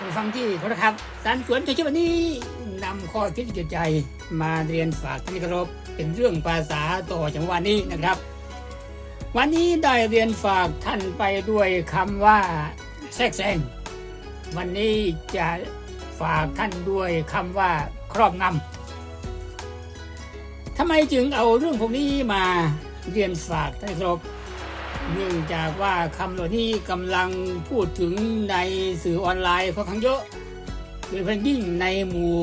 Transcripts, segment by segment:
ผู้ฟังที่เคารพครับสารสวนชัยชวันนี้นำข้อคิดเกี่ยวใจมาเรียนฝากท่านที่เคารพเป็นเรื่องภาษาต่อจากวันนี้นะครับ วันนี้ได้เรียนฝากท่านไปด้วยคำว่าแทรกแซงวันนี้จะฝากท่านด้วยคำว่าครอบงำทำไมจึงเอาเรื่องพวกนี้มาเรียนฝากท่านคารพ เนื่องจากว่าคำเหล่านี้กำลังพูดถึงในสื่อออนไลน์ค่อนข้างเยอะโดยเฉพาะยิ่งในหมู่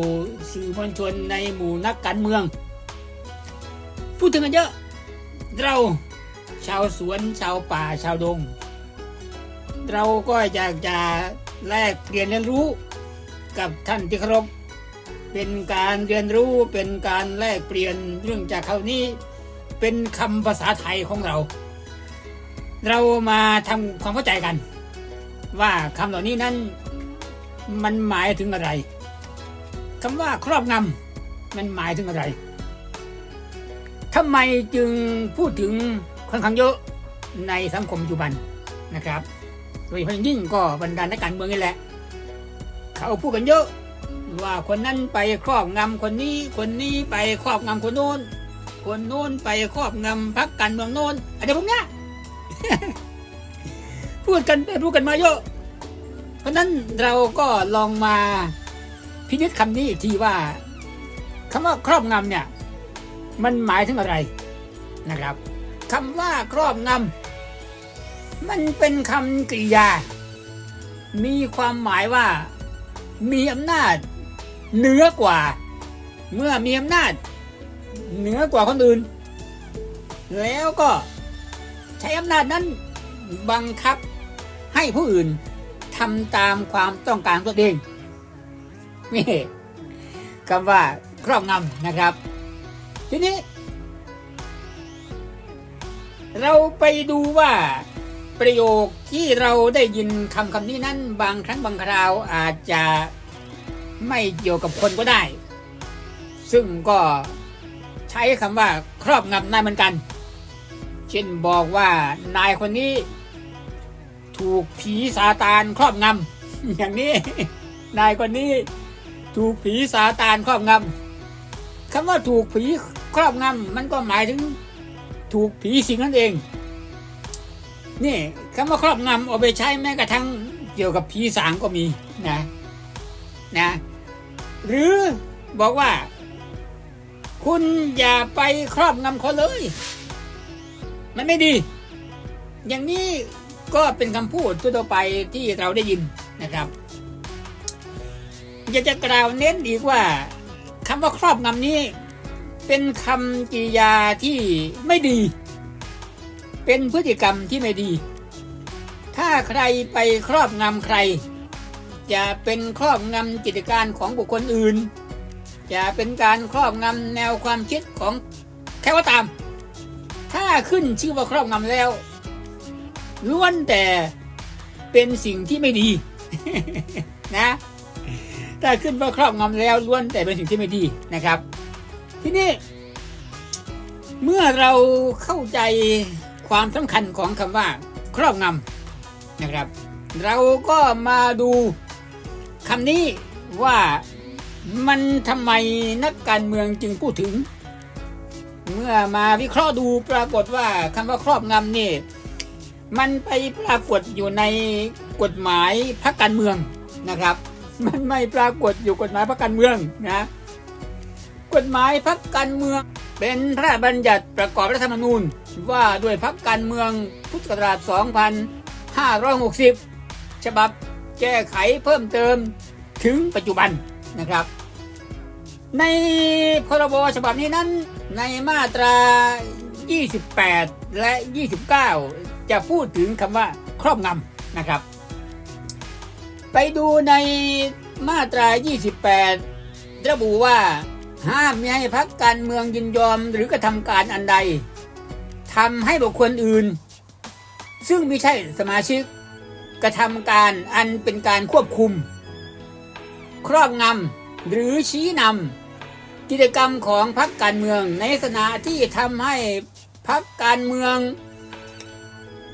สื่อมวลชนในหมู่นักการเมือง พูดถึงกันเยอะ เราชาวสวนชาวป่าชาวดง เราก็อยากจะแลกเปลี่ยนเรียนรู้กับท่านที่เคารพเป็นการเรียนรู้เป็นการแลกเปลี่ยนเรื่องจากเขานี้ เป็นคำภาษาไทยของเรา เรามาทำความเข้าใจกัน ว่าคำเหล่านี้นั้นมันหมายถึงอะไรคำว่าครอบงำมันหมายถึงอะไรทำไมจึงพูดถึงค่อนข้างเยอะในสังคมปัจจุบันนะครับ โดยเฉพาะยิ่งก็บรรดานักการเมืองนี่แหละ เขาพูดกันเยอะ ว่าคนนั้นไปครอบงำคนนี้คนนี้ไปครอบงำคนโน้นคนโน้นไปครอบงำพรรคการเมืองโน้นอะไรพวกนี้ พูดกันรู้กันมาเยอะ เพราะนั้นเราก็ลองมาพินิจคำนี้อีกทีว่าคำว่าครอบงำเนี่ย มันหมายถึงอะไรนะครับคำว่าครอบงำมันเป็นคำกริยา มีความหมายว่า มีอำนาจเหนือกว่า เมื่อมีอำนาจเหนือกว่าคนอื่น แล้วก็ ใช้อำนาจนั้นบังคับให้ผู้อื่นทำตามความต้องการตัวเองนี่คำว่าครอบงำนะครับ ทีนี้ เราไปดูว่าประโยคที่เราได้ยินคำคำนี้นั้น บางครั้งบางคราวอาจจะไม่เกี่ยวกับคนก็ได้ ซึ่งก็ใช้คำว่าครอบงำได้เหมือนกัน เช่นบอกว่านายคนนี้ ถูกผีซาตานครอบงำอย่างนี้ นายคนนี้ ถูกผีซาตานครอบงำคำว่าถูกผีครอบงำมันก็หมายถึง ถูกผีสิงนั่นเอง นี่คำว่าครอบงำเอาไปใช้แม้กระทั่งเกี่ยวกับผีสางก็มีนะนะ หรือบอกว่า คุณอย่าไปครอบงำเขาเลย มันไม่ดี อย่างนี้ก็เป็นคำพูดทั่วไปที่เราได้ยินนะครับอยากจะกล่าวเน้นอีกว่าคำว่าครอบงำนี้ เป็นคำกริยาที่ไม่ดี เป็นพฤติกรรมที่ไม่ดี ถ้าใครไปครอบงำใคร จะเป็นครอบงำกิจการของบุคคลอื่น จะเป็นการครอบงำแนวความคิดของใครก็ตาม ถ้าขึ้นชื่อว่าครอบงำแล้วล้วนแต่เป็นสิ่งที่ไม่ดี นะ ถ้าขึ้นว่าครอบงำแล้วล้วนแต่เป็นสิ่งที่ไม่ดีนะครับ ทีนี้ เมื่อเราเข้าใจความสำคัญของคำว่า ครอบงำนะครับ เราก็มาดูคำนี้ว่ามันทำไมนักการเมืองจึงพูดถึง เมื่อมาวิเคราะห์ดูปรากฏว่าคำว่าครอบงำนี่ มันไปปรากฏอยู่ในกฎหมายพรรคการเมืองนะครับ มันไม่ปรากฏอยู่กฎหมายพรรคการเมืองนะกฎหมายพรรคการเมือง เป็นพระราชบัญญัติประกอบรัฐธรรมนูญ ว่าด้วยพรรคการเมืองพุทธศักราช 2560 ฉบับแก้ไขเพิ่มเติมถึงปัจจุบันนะครับ ในพรบฉบับนี้นั้น ในมาตรา 28 และ 29 จะพูดถึงคำว่าครอบงำนะครับ ไปดูในมาตรา 28 ระบุว่าห้ามไม่ให้พักการเมืองยินยอมหรือกระทำการอันใดทำให้บุคคลอื่น ซึ่งไม่ใช่สมาชิกกระทำการอันเป็นการควบคุม ครอบงำหรือชี้นำ กิจกรรมของพรรคการเมืองในลักษณะที่ทำให้พรรคการเมือง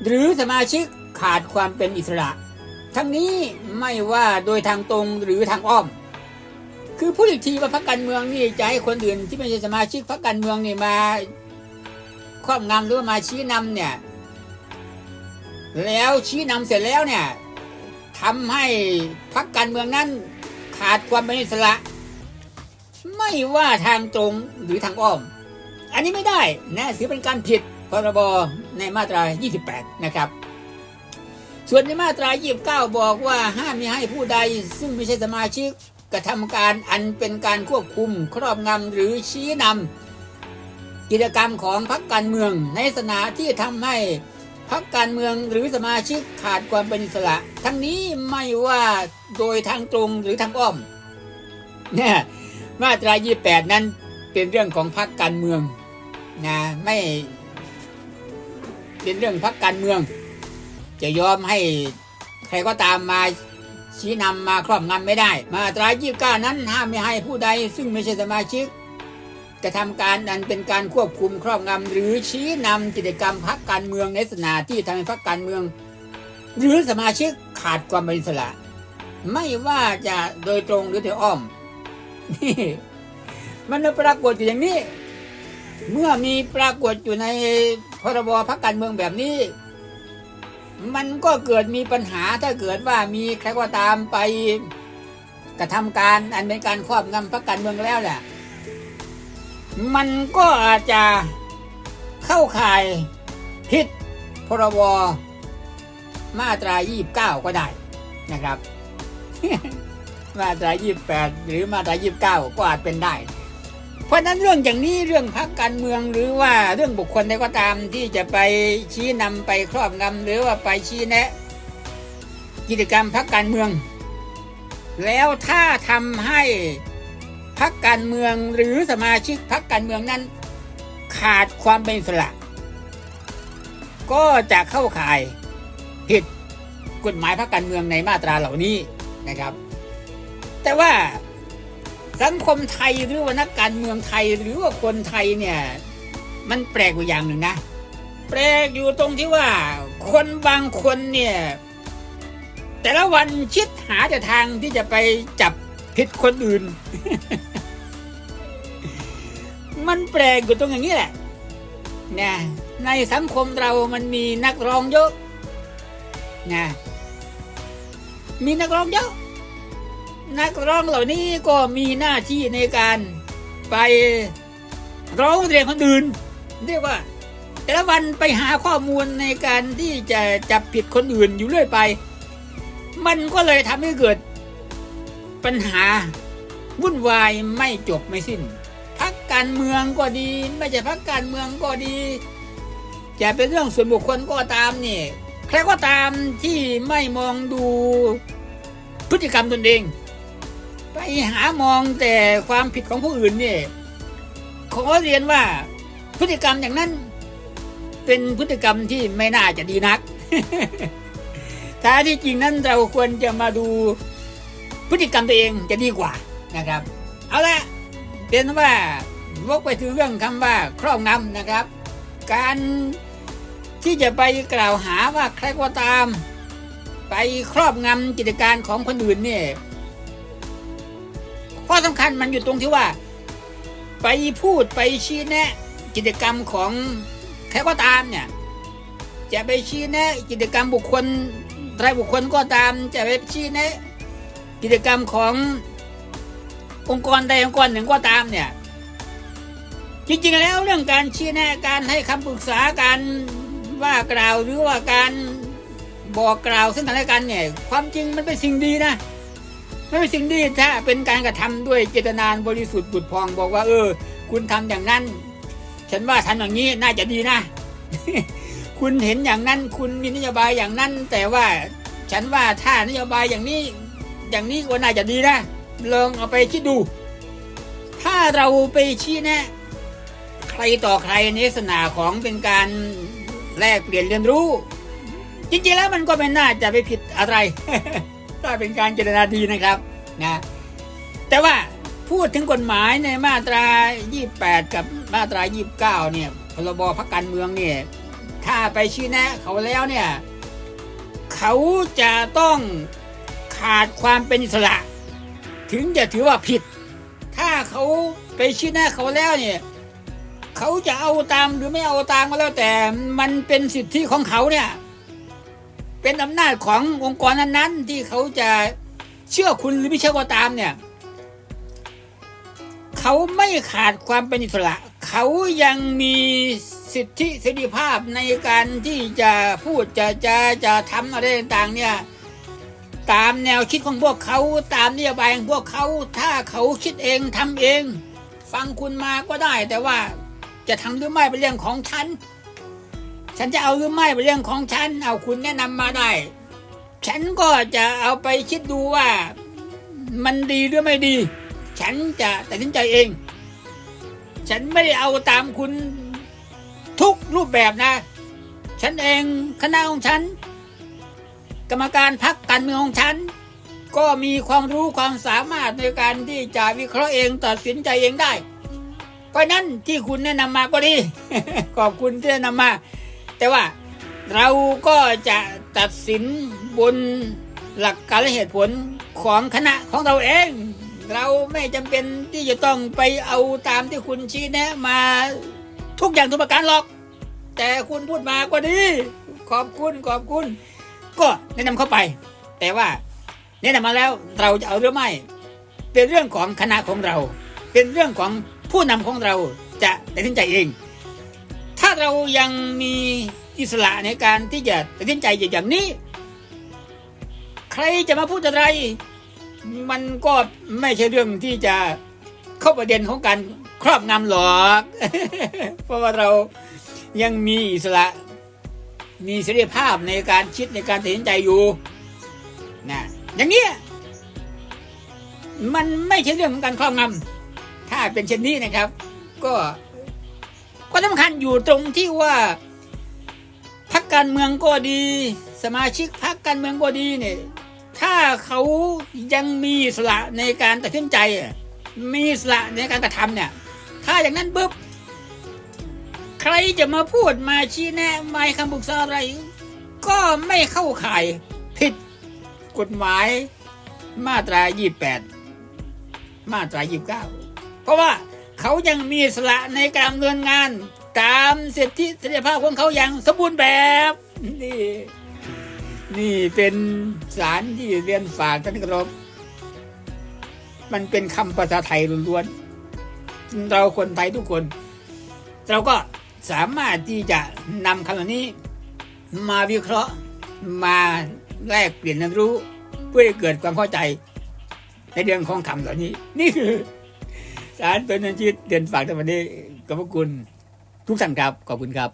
หรือสมาชิกขาดความเป็นอิสระ ทั้งนี้ไม่ว่าโดยทางตรงหรือทางอ้อม คือพูดอีกทีว่าพรรคการเมืองนี่จะให้คนอื่นที่ไม่ใช่สมาชิกพรรคการเมืองนี่มาครอบงำหรือมาชี้นำเนี่ย แล้วชี้นำเสร็จแล้วเนี่ยทำให้พรรคการเมืองนั้นขาดความเป็นอิสระ ไม่ว่าทางตรงหรือทางอ้อม อันนี้ไม่ได้นะถือเป็นการผิดพรบในมาตรา 28 นะครับ ส่วนในมาตรา 29 บอกว่าห้ามม่ให้ผู้ใด ซึ่งไม่ใช่สมาชิกกระทำการอันเป็นการควบคุมครอบงำหรือชี้นำกิจกรรมของพรรคการเมือง ในสถานะที่ทำให้พรรคการเมืองหรือสมาชิกขาดความเป็นอิสระ ทั้งนี้ไม่ว่าโดยทางตรงหรือทางอ้อมเนี่ย มาตรา28นั้นเป็นเรื่องของพรรคการเมืองนะไม่เป็นเรื่องพรรคการเมือง จะยอมให้ใครก็ตามมาชี้นำมาครอบงำไม่ได้ มาตรา29นั้นห้ามไม่ให้ผู้ใด ซึ่งไม่ใช่สมาชิกกระทำการอันเป็นการควบคุมครอบงำหรือชี้นำกิจกรรมพรรคการเมืองในสถาที่ทำให้พรรคการเมือง หรือสมาชิกขาดความเป็นอิสระ ไม่ว่าจะโดยตรงหรือโดยอ้อม นี่มันปรากฏอยู่อย่างนี้ เมื่อมีปรากฏอยู่ในพรบพรรคการเมืองแบบนี้ มันก็เกิดมีปัญหาถ้าเกิดว่ามีใครก็ตามไปกระทำการอันเป็นการครอบงำพรรคการเมืองแล้วแหละมันก็อาจจะเข้าข่ายผิดพรบมาตรา 29 ก็ได้นะครับ มาตรา28 หรือมาตรา29 ก็อาจเป็นได้ เพราะนั้นเรื่องอย่างนี้เรื่องพรรคการเมืองหรือว่าเรื่องบุคคลใดก็ตามที่จะไปชี้นำไปครอบงำหรือว่าไปชี้แนะ กิจกรรมพรรคการเมือง แล้วถ้าทำให้พรรคการเมืองหรือสมาชิกพรรคการเมืองนั้น ขาดความเป็นสระก็จะเข้าข่ายผิดกฎหมายพรรคการเมืองในมาตราเหล่านี้นะครับ แต่ว่าสังคมไทยหรือว่านักการเมืองไทยหรือว่าคนไทยเนี่ย มันแปลกอยู่อย่างหนึ่งนะ แปลกอยู่ตรงที่ว่า คนบางคนเนี่ย แต่ละวันคิดหาแต่ทางที่จะไปจับผิดคนอื่น มันแปลกอยู่ตรงอย่างนี้แหละนะในสังคมเรามันมีนักร้องเยอะนะมีนักร้องเยอะ นักร้องเหล่านี้ก็มีหน้าที่ในการไปร้องเรียนคนอื่น เรียกว่า แต่ละวันไปหาข้อมูลในการที่จะจับผิดคนอื่นอยู่เรื่อยไป มันก็เลยทำให้เกิดปัญหาวุ่นวายไม่จบไม่สิ้นพักการเมืองก็ดี ไม่ใช่พักการเมืองก็ดี จะเป็นเรื่องส่วนบุคคลก็ตามนี่ใครก็ตามที่ไม่มองดูพฤติกรรมตนเอง ไปหามองแต่ความผิดของผู้อื่นเนี่ยขอเรียนว่าพฤติกรรมอย่างนั้น เป็นพฤติกรรมที่ไม่น่าจะดีนักถ้าที่จริงนั้นเราควรจะมาดูพฤติกรรมตัวเองจะดีกว่านะครับ เอาละเป็นว่าวกไปถึงเรื่องคำว่าครอบงำนะครับ การที่จะไปกล่าวหาว่าใครก็ตาม ไปครอบงำกิจการของคนอื่นเนี่ย ข้อสำคัญมันอยู่ตรงที่ว่า ไปพูดไปชี้แนะ กิจกรรมของใครก็ตามเนี่ย จะไปชี้แนะกิจกรรมบุคคลรายบุคคลก็ตาม จะไปชี้แนะ กิจกรรมขององค์กรใดองค์กรหนึ่งก็ตามเนี่ย จริงๆแล้วเรื่องการชี้แนะการให้คำปรึกษาการว่ากล่าวหรือว่าการบอกกล่าวซึ่งกันและกันเนี่ย ความจริงมันเป็นสิ่งดีนะ ไม่เป็นสิ่งดีถ้าเป็นการกระทำด้วยเจตนานบริสุทธิ์บุดพองบอกว่า เออ คุณทำอย่างนั้น ฉันว่าทำอย่างนี้น่าจะดีนะ คุณเห็นอย่างนั้น คุณมีนโยบายอย่างนั้น แต่ว่าฉันว่าถ้านโยบายอย่างนี้ อย่างนี้ก็น่าจะดีนะลองเอาไปคิดดู ถ้าเราไปชี้แนะใครต่อใครในลักษณะของเป็นการแลกเปลี่ยนเรียนรู้ จริงๆแล้วมันก็ไม่น่าจะไปผิดอะไร ถ้เป็นการเจตนาดีนะครับนะแต่ว่าพูดถึงกฎหมายในมาตรา 28 กับมาตรา 29 เนี่ยพรบพักการเมืองเนี่ยถ้าไปชี้แนะเขาแล้วเนี่ยเขาจะต้องขาดความเป็นอิสระ ถึงจะถือว่าผิด ถ้าเขาไปชี้หน้าเขาแล้วเนี่ยเขาจะเอาตามหรือไม่เอาตามก็แล้วแต่มันเป็นสิทธิของเขาเนี่ย เป็นอำนาจขององค์กรนั้นๆ ที่เขาจะเชื่อคุณหรือไม่เชื่อก็ตามเนี่ย เขาไม่ขาดความเป็นอิสระ เขายังมีสิทธิเสรีภาพในการที่จะพูดจะจะจะทำอะไรต่างๆเนี่ยตามแนวคิดของพวกเขาตามนโยบายของพวกเขาถ้าเขาคิดเองทำเอง ฟังคุณมาก็ได้ แต่ว่าจะทำหรือไม่เป็นเรื่องของฉัน ฉันจะเอาหรือไม่เป็นเรื่องของฉัน เอาคุณแนะนำมาได้ ฉันก็จะเอาไปคิดดูว่ามันดีหรือไม่ดี ฉันจะตัดสินใจเอง ฉันไม่ได้เอาตามคุณทุกรูปแบบนะ ฉันเองคณะของฉัน กรรมการพักการเมืองของฉัน ก็มีความรู้ความสามารถในการที่จะวิเคราะห์เองตัดสินใจเองได้ เพราะนั้นที่คุณแนะนำมาก็ดี ขอบคุณที่แนะนำมา แต่ว่าเราก็จะตัดสินบนหลักการและเหตุผลของคณะของเราเอง เราไม่จำเป็นที่จะต้องไปเอาตามที่คุณชี้แนะมาทุกอย่างทุกประการหรอก แต่คุณพูดมาก็ดี ขอบคุณขอบคุณ ก็แนะนำเข้าไป แต่ว่าแนะนำมาแล้วเราจะเอาหรือไม่ เป็นเรื่องของคณะของเรา เป็นเรื่องของผู้นำของเราจะตัดสินใจเอง เรายังมีอิสระในการที่จะตัดสินใจอย่างนี้ ใครจะมาพูดอะไร มันก็ไม่ใช่เรื่องที่จะเข้าประเด็นของการครอบงำหรอก เพราะว่าเรายังมีอิสระ มีเสรีภาพในการคิดในการตัดสินใจอยู่นะอย่างนี้มันไม่ใช่เรื่องของการครอบงำถ้าเป็นเช่นนี้นะครับ ก็ สำคัญอยู่ตรงที่ว่าพรรคการเมืองก็ดี สมาชิกพรรคการเมืองก็ดีเนี่ยถ้าเขายังมีสระในการตัดสินใจ มีสระในการกระทำเนี่ย ถ้าอย่างนั้นปุ๊บใครจะมาพูดมาชี้แนะมาคำปรึกษาอะไร ก็ไม่เข้าข่ายผิดกฎหมายมาตรา 28 มาตรา 29 เพราะว่า เขายังมีสระในการดำเนินงาน ตามสิทธิเสรีภาพของเขาอย่างสมบูรณ์แบบ นี่ นี่เป็นสารที่เรียนฝากท่านกรบมันเป็นคำภาษาไทยล้วนๆเราคนไทยทุกคน เราก็สามารถที่จะนำคำนี้ มาวิเคราะห์มาแลกเปลี่ยนเรียนรู้ เพื่อให้เกิดความเข้าใจในเรื่องของคำเหล่านี้ นี่คือ สารเป็นอาชีพเรียนฝากในวันนี้ขอบพระคุณทุกท่านครับ ขอบคุณครับ